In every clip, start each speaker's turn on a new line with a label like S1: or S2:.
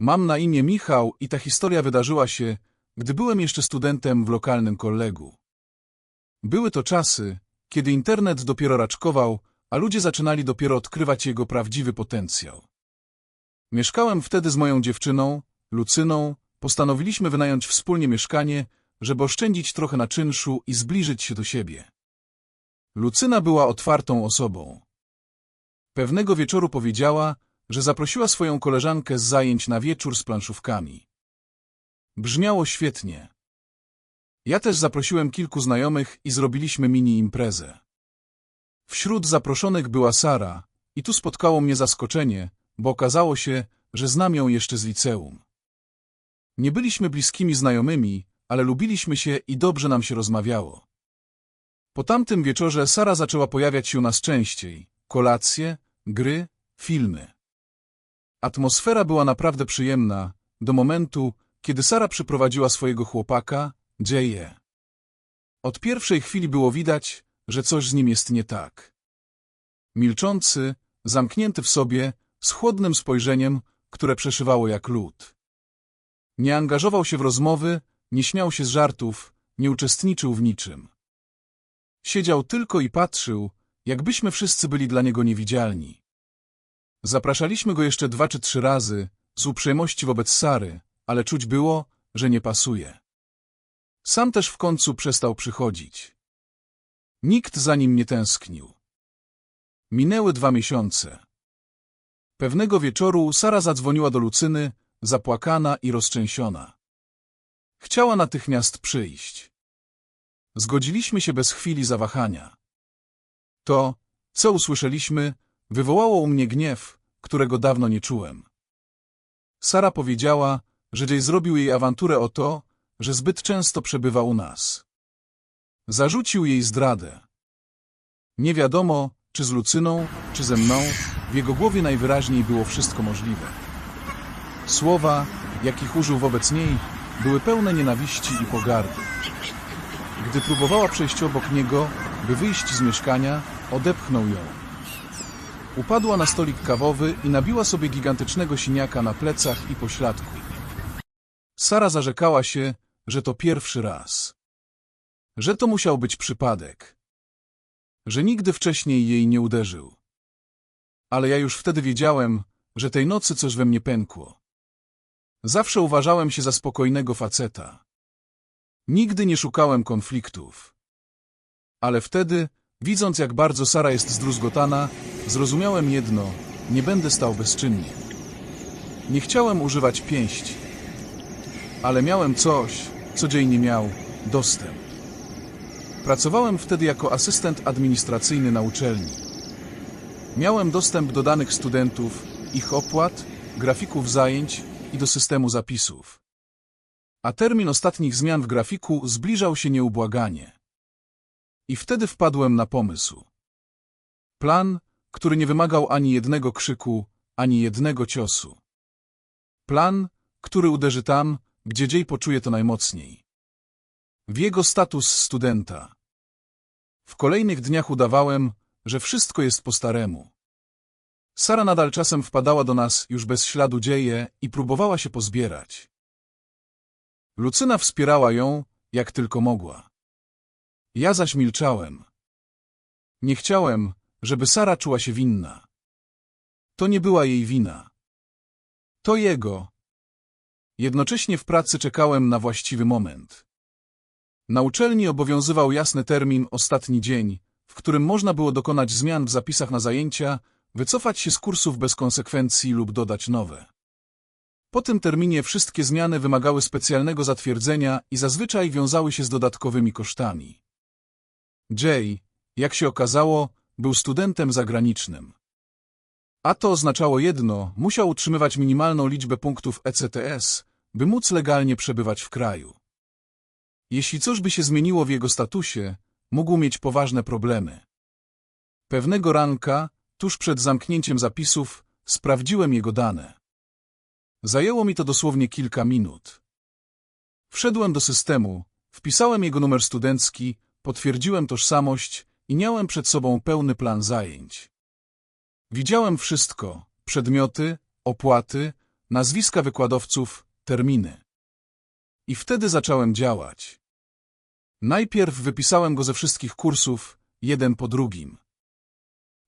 S1: Mam na imię Michał i ta historia wydarzyła się, gdy byłem jeszcze studentem w lokalnym kollegu. Były to czasy, kiedy internet dopiero raczkował, a ludzie zaczynali dopiero odkrywać jego prawdziwy potencjał. Mieszkałem wtedy z moją dziewczyną, Lucyną, postanowiliśmy wynająć wspólnie mieszkanie, żeby oszczędzić trochę na czynszu i zbliżyć się do siebie. Lucyna była otwartą osobą. Pewnego wieczoru powiedziała, że zaprosiła swoją koleżankę z zajęć na wieczór z planszówkami. Brzmiało świetnie. Ja też zaprosiłem kilku znajomych i zrobiliśmy mini imprezę. Wśród zaproszonych była Sara i tu spotkało mnie zaskoczenie, bo okazało się, że znam ją jeszcze z liceum. Nie byliśmy bliskimi znajomymi, ale lubiliśmy się i dobrze nam się rozmawiało. Po tamtym wieczorze Sara zaczęła pojawiać się nas częściej. Kolacje, gry, filmy. Atmosfera była naprawdę przyjemna, do momentu, kiedy Sara przyprowadziła swojego chłopaka, Jay'e. Od pierwszej chwili było widać, że coś z nim jest nie tak. Milczący, zamknięty w sobie, z chłodnym spojrzeniem, które przeszywało jak lód. Nie angażował się w rozmowy, nie śmiał się z żartów, nie uczestniczył w niczym. Siedział tylko i patrzył, jakbyśmy wszyscy byli dla niego niewidzialni. Zapraszaliśmy go jeszcze dwa czy trzy razy, z uprzejmości wobec Sary, ale czuć było, że nie pasuje. Sam też w końcu przestał przychodzić. Nikt za nim nie tęsknił. Minęły dwa miesiące. Pewnego wieczoru Sara zadzwoniła do Lucyny, zapłakana i roztrzęsiona. Chciała natychmiast przyjść. Zgodziliśmy się bez chwili zawahania. To, co usłyszeliśmy, wywołało u mnie gniew, którego dawno nie czułem. Sara powiedziała, że Jay zrobił jej awanturę o to, że zbyt często przebywa u nas. Zarzucił jej zdradę. Nie wiadomo, czy z Lucyną, czy ze mną, w jego głowie najwyraźniej było wszystko możliwe. Słowa, jakich użył wobec niej, były pełne nienawiści i pogardy. Gdy próbowała przejść obok niego, by wyjść z mieszkania, odepchnął ją. Upadła na stolik kawowy i nabiła sobie gigantycznego siniaka na plecach i pośladku. Sara zarzekała się, że to pierwszy raz. Że to musiał być przypadek. Że nigdy wcześniej jej nie uderzył. Ale ja już wtedy wiedziałem, że tej nocy coś we mnie pękło. Zawsze uważałem się za spokojnego faceta. Nigdy nie szukałem konfliktów. Ale wtedy, widząc jak bardzo Sara jest zdruzgotana, zrozumiałem jedno, nie będę stał bezczynnie. Nie chciałem używać pięści. Ale miałem coś, co dzień nie miał, dostęp. Pracowałem wtedy jako asystent administracyjny na uczelni. Miałem dostęp do danych studentów, ich opłat, grafików zajęć i do systemu zapisów. A termin ostatnich zmian w grafiku zbliżał się nieubłaganie. I wtedy wpadłem na pomysł. Plan, który nie wymagał ani jednego krzyku, ani jednego ciosu. Plan, który uderzy tam, gdzie Jay poczuje to najmocniej. W jego status studenta. W kolejnych dniach udawałem, że wszystko jest po staremu. Sara nadal czasem wpadała do nas już bez śladu dzieje i próbowała się pozbierać. Lucyna wspierała ją, jak tylko mogła. Ja zaś milczałem. Nie chciałem, żeby Sara czuła się winna. To nie była jej wina. To jego. Jednocześnie w pracy czekałem na właściwy moment. Na uczelni obowiązywał jasny termin ostatni dzień, w którym można było dokonać zmian w zapisach na zajęcia, wycofać się z kursów bez konsekwencji lub dodać nowe. Po tym terminie wszystkie zmiany wymagały specjalnego zatwierdzenia i zazwyczaj wiązały się z dodatkowymi kosztami. Jay, jak się okazało, był studentem zagranicznym. A to oznaczało jedno, musiał utrzymywać minimalną liczbę punktów ECTS, by móc legalnie przebywać w kraju. Jeśli coś by się zmieniło w jego statusie, mógł mieć poważne problemy. Pewnego ranka, tuż przed zamknięciem zapisów, sprawdziłem jego dane. Zajęło mi to dosłownie kilka minut. Wszedłem do systemu, wpisałem jego numer studencki, potwierdziłem tożsamość i miałem przed sobą pełny plan zajęć. Widziałem wszystko, przedmioty, opłaty, nazwiska wykładowców, terminy. I wtedy zacząłem działać. Najpierw wypisałem go ze wszystkich kursów, jeden po drugim.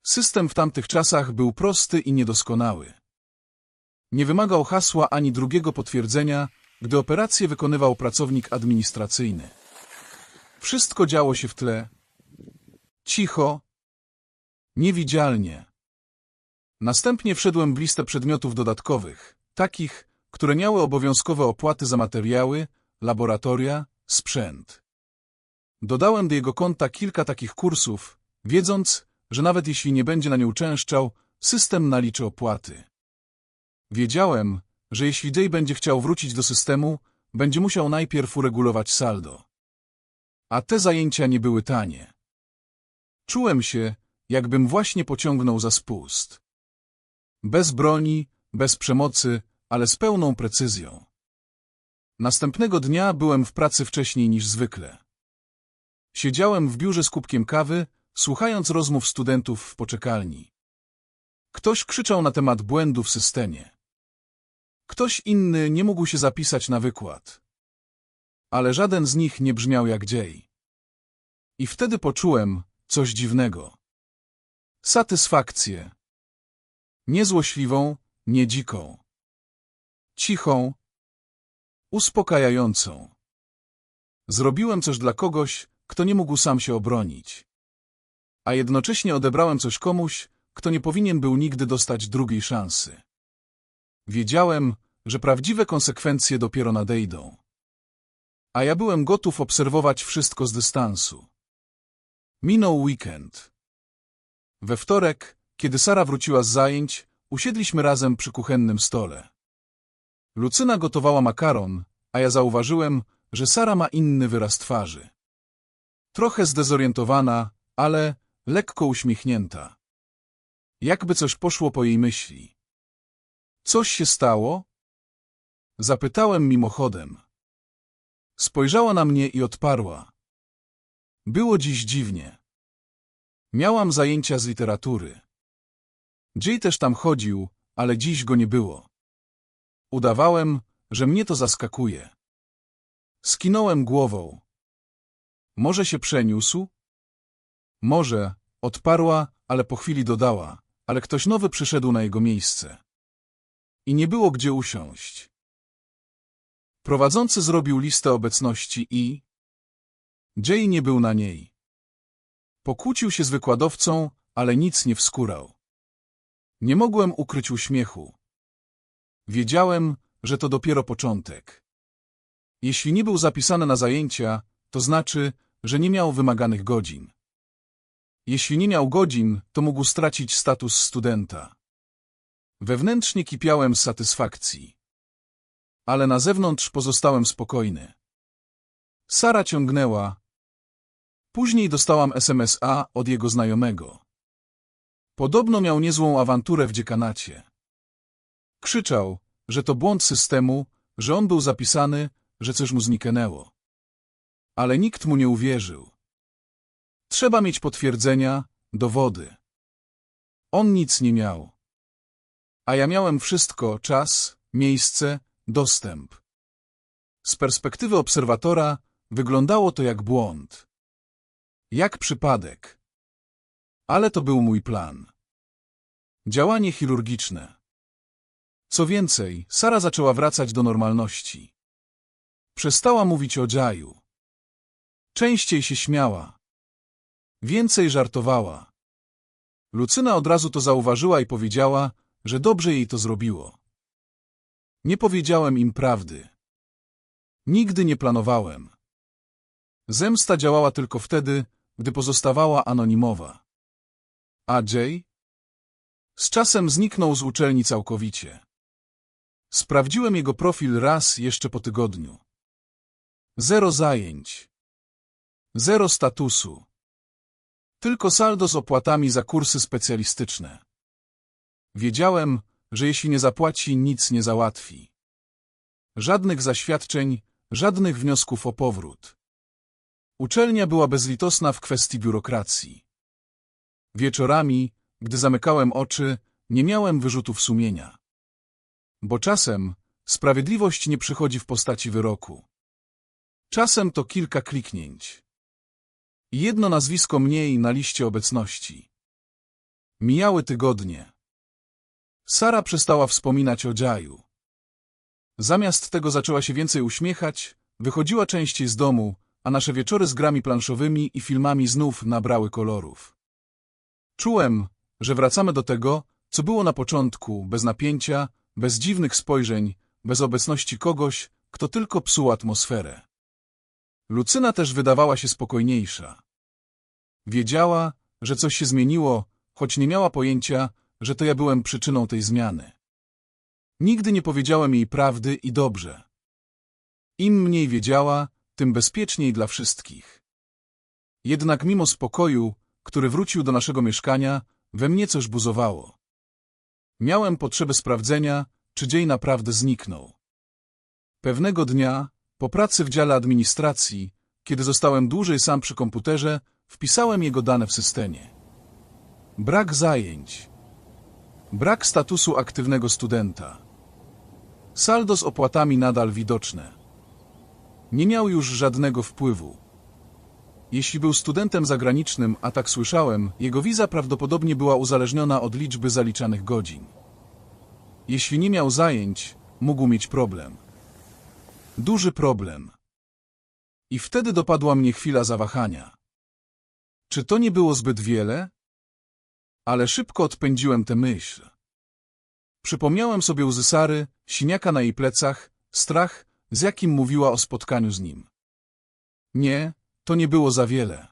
S1: System w tamtych czasach był prosty i niedoskonały. Nie wymagał hasła ani drugiego potwierdzenia, gdy operację wykonywał pracownik administracyjny. Wszystko działo się w tle. Cicho. Niewidzialnie. Następnie wszedłem w listę przedmiotów dodatkowych, takich, które miały obowiązkowe opłaty za materiały, laboratoria, sprzęt. Dodałem do jego konta kilka takich kursów, wiedząc, że nawet jeśli nie będzie na nie uczęszczał, system naliczy opłaty. Wiedziałem, że jeśli Jay będzie chciał wrócić do systemu, będzie musiał najpierw uregulować saldo. A te zajęcia nie były tanie. Czułem się, jakbym właśnie pociągnął za spust. Bez broni, bez przemocy, ale z pełną precyzją. Następnego dnia byłem w pracy wcześniej niż zwykle. Siedziałem w biurze z kubkiem kawy, słuchając rozmów studentów w poczekalni. Ktoś krzyczał na temat błędu w systemie. Ktoś inny nie mógł się zapisać na wykład. Ale żaden z nich nie brzmiał jak dziej. I wtedy poczułem coś dziwnego. Satysfakcję. Niezłośliwą, nie dziką. Cichą, uspokajającą. Zrobiłem coś dla kogoś, kto nie mógł sam się obronić. A jednocześnie odebrałem coś komuś, kto nie powinien był nigdy dostać drugiej szansy. Wiedziałem, że prawdziwe konsekwencje dopiero nadejdą. A ja byłem gotów obserwować wszystko z dystansu. Minął weekend. We wtorek, kiedy Sara wróciła z zajęć, usiedliśmy razem przy kuchennym stole. Lucyna gotowała makaron, a ja zauważyłem, że Sara ma inny wyraz twarzy. Trochę zdezorientowana, ale lekko uśmiechnięta. Jakby coś poszło po jej myśli. Coś się stało? Zapytałem mimochodem. Spojrzała na mnie i odparła. Było dziś dziwnie. Miałam zajęcia z literatury. Jay też tam chodził, ale dziś go nie było. Udawałem, że mnie to zaskakuje. Skinąłem głową. Może się przeniósł? Może, odparła, ale po chwili dodała, ale ktoś nowy przyszedł na jego miejsce. I nie było gdzie usiąść. Prowadzący zrobił listę obecności i... Jay nie był na niej. Pokłócił się z wykładowcą, ale nic nie wskórał. Nie mogłem ukryć uśmiechu. Wiedziałem, że to dopiero początek. Jeśli nie był zapisany na zajęcia, to znaczy, że nie miał wymaganych godzin. Jeśli nie miał godzin, to mógł stracić status studenta. Wewnętrznie kipiałem z satysfakcji. Ale na zewnątrz pozostałem spokojny. Sara ciągnęła. Później dostałam SMS-a od jego znajomego. Podobno miał niezłą awanturę w dziekanacie. Krzyczał, że to błąd systemu, że on był zapisany, że coś mu zniknęło. Ale nikt mu nie uwierzył. Trzeba mieć potwierdzenia, dowody. On nic nie miał. A ja miałem wszystko, czas, miejsce, dostęp. Z perspektywy obserwatora wyglądało to jak błąd. Jak przypadek. Ale to był mój plan. Działanie chirurgiczne. Co więcej, Sara zaczęła wracać do normalności. Przestała mówić o Jaju. Częściej się śmiała. Więcej żartowała. Lucyna od razu to zauważyła i powiedziała, że dobrze jej to zrobiło. Nie powiedziałem im prawdy. Nigdy nie planowałem. Zemsta działała tylko wtedy, gdy pozostawała anonimowa. A Jay? Z czasem zniknął z uczelni całkowicie. Sprawdziłem jego profil raz jeszcze po tygodniu. Zero zajęć. Zero statusu. Tylko saldo z opłatami za kursy specjalistyczne. Wiedziałem, że jeśli nie zapłaci, nic nie załatwi. Żadnych zaświadczeń, żadnych wniosków o powrót. Uczelnia była bezlitosna w kwestii biurokracji. Wieczorami, gdy zamykałem oczy, nie miałem wyrzutów sumienia. Bo czasem sprawiedliwość nie przychodzi w postaci wyroku. Czasem to kilka kliknięć. Jedno nazwisko mniej na liście obecności. Mijały tygodnie. Sara przestała wspominać o Jaju. Zamiast tego zaczęła się więcej uśmiechać, wychodziła częściej z domu, a nasze wieczory z grami planszowymi i filmami znów nabrały kolorów. Czułem, że wracamy do tego, co było na początku, bez napięcia, bez dziwnych spojrzeń, bez obecności kogoś, kto tylko psuł atmosferę. Lucyna też wydawała się spokojniejsza. Wiedziała, że coś się zmieniło, choć nie miała pojęcia, że to ja byłem przyczyną tej zmiany. Nigdy nie powiedziałem jej prawdy i dobrze. Im mniej wiedziała, tym bezpieczniej dla wszystkich. Jednak mimo spokoju, który wrócił do naszego mieszkania, we mnie coś buzowało. Miałem potrzebę sprawdzenia, czy dzień naprawdę zniknął. Pewnego dnia, po pracy w dziale administracji, kiedy zostałem dłużej sam przy komputerze, wpisałem jego dane w systemie. Brak zajęć. Brak statusu aktywnego studenta. Saldo z opłatami nadal widoczne. Nie miał już żadnego wpływu. Jeśli był studentem zagranicznym, a tak słyszałem, jego wiza prawdopodobnie była uzależniona od liczby zaliczanych godzin. Jeśli nie miał zajęć, mógł mieć problem. Duży problem. I wtedy dopadła mnie chwila zawahania. Czy to nie było zbyt wiele? Ale szybko odpędziłem tę myśl. Przypomniałem sobie łzy Sary, siniaka na jej plecach, strach, z jakim mówiła o spotkaniu z nim. Nie, to nie było za wiele.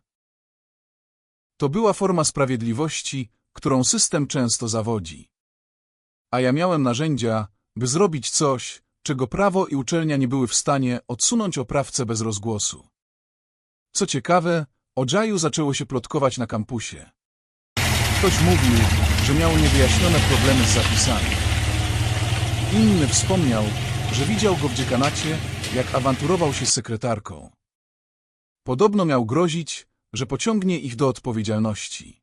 S1: To była forma sprawiedliwości, którą system często zawodzi. A ja miałem narzędzia, by zrobić coś, czego prawo i uczelnia nie były w stanie odsunąć oprawcę bez rozgłosu. Co ciekawe, o Jaju zaczęło się plotkować na kampusie. Ktoś mówił, że miał niewyjaśnione problemy z zapisami. Inny wspomniał, że widział go w dziekanacie, jak awanturował się z sekretarką. Podobno miał grozić, że pociągnie ich do odpowiedzialności.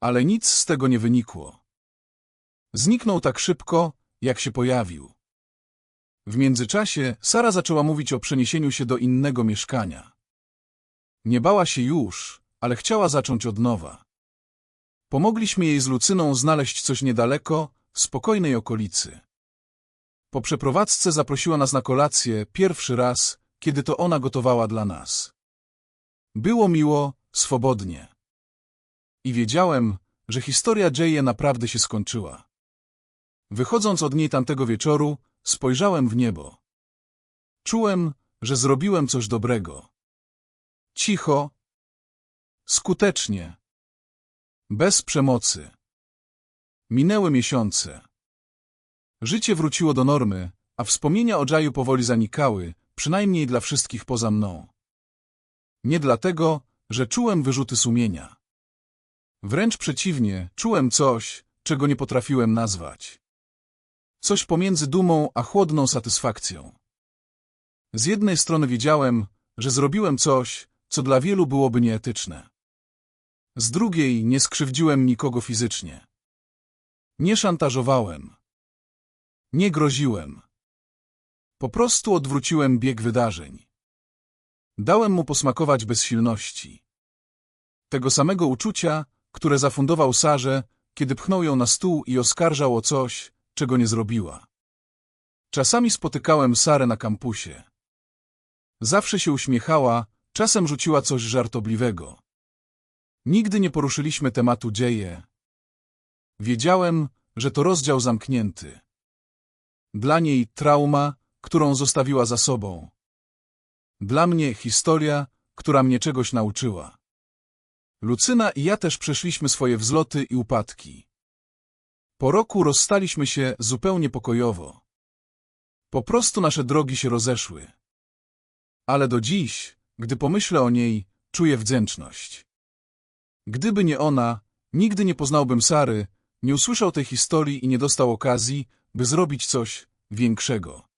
S1: Ale nic z tego nie wynikło. Zniknął tak szybko, jak się pojawił. W międzyczasie Sara zaczęła mówić o przeniesieniu się do innego mieszkania. Nie bała się już, ale chciała zacząć od nowa. Pomogliśmy jej z Lucyną znaleźć coś niedaleko, w spokojnej okolicy. Po przeprowadzce zaprosiła nas na kolację pierwszy raz, kiedy to ona gotowała dla nas. Było miło, swobodnie. I wiedziałem, że historia Jaye naprawdę się skończyła. Wychodząc od niej tamtego wieczoru, spojrzałem w niebo. Czułem, że zrobiłem coś dobrego. Cicho, skutecznie, bez przemocy. Minęły miesiące. Życie wróciło do normy, a wspomnienia o Jaju powoli zanikały, przynajmniej dla wszystkich poza mną. Nie dlatego, że czułem wyrzuty sumienia. Wręcz przeciwnie, czułem coś, czego nie potrafiłem nazwać. Coś pomiędzy dumą a chłodną satysfakcją. Z jednej strony wiedziałem, że zrobiłem coś, co dla wielu byłoby nieetyczne. Z drugiej nie skrzywdziłem nikogo fizycznie. Nie szantażowałem. Nie groziłem. Po prostu odwróciłem bieg wydarzeń. Dałem mu posmakować bezsilności. Tego samego uczucia, które zafundował Sarze, kiedy pchnął ją na stół i oskarżał o coś, czego nie zrobiła. Czasami spotykałem Sarę na kampusie. Zawsze się uśmiechała, czasem rzuciła coś żartobliwego. Nigdy nie poruszyliśmy tematu dzieje. Wiedziałem, że to rozdział zamknięty. Dla niej trauma, którą zostawiła za sobą. Dla mnie historia, która mnie czegoś nauczyła. Lucyna i ja też przeszliśmy swoje wzloty i upadki. Po roku rozstaliśmy się zupełnie pokojowo. Po prostu nasze drogi się rozeszły. Ale do dziś, gdy pomyślę o niej, czuję wdzięczność. Gdyby nie ona, nigdy nie poznałbym Sary, nie usłyszał tej historii i nie dostał okazji, by zrobić coś większego.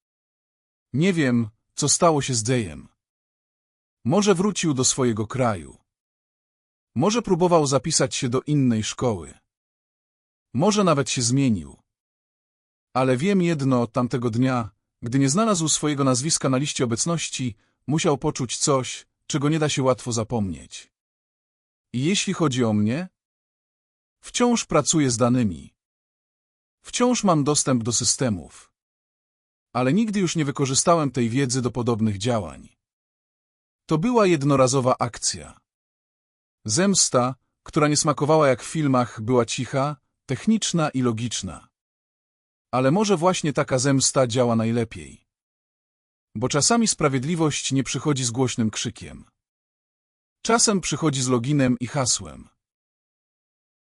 S1: Nie wiem, co stało się z Dejem. Może wrócił do swojego kraju. Może próbował zapisać się do innej szkoły. Może nawet się zmienił. Ale wiem jedno od tamtego dnia, gdy nie znalazł swojego nazwiska na liście obecności, musiał poczuć coś, czego nie da się łatwo zapomnieć. I jeśli chodzi o mnie, wciąż pracuję z danymi. Wciąż mam dostęp do systemów. Ale nigdy już nie wykorzystałem tej wiedzy do podobnych działań. To była jednorazowa akcja. Zemsta, która nie smakowała jak w filmach, była cicha, techniczna i logiczna. Ale może właśnie taka zemsta działa najlepiej. Bo czasami sprawiedliwość nie przychodzi z głośnym krzykiem. Czasem przychodzi z loginem i hasłem.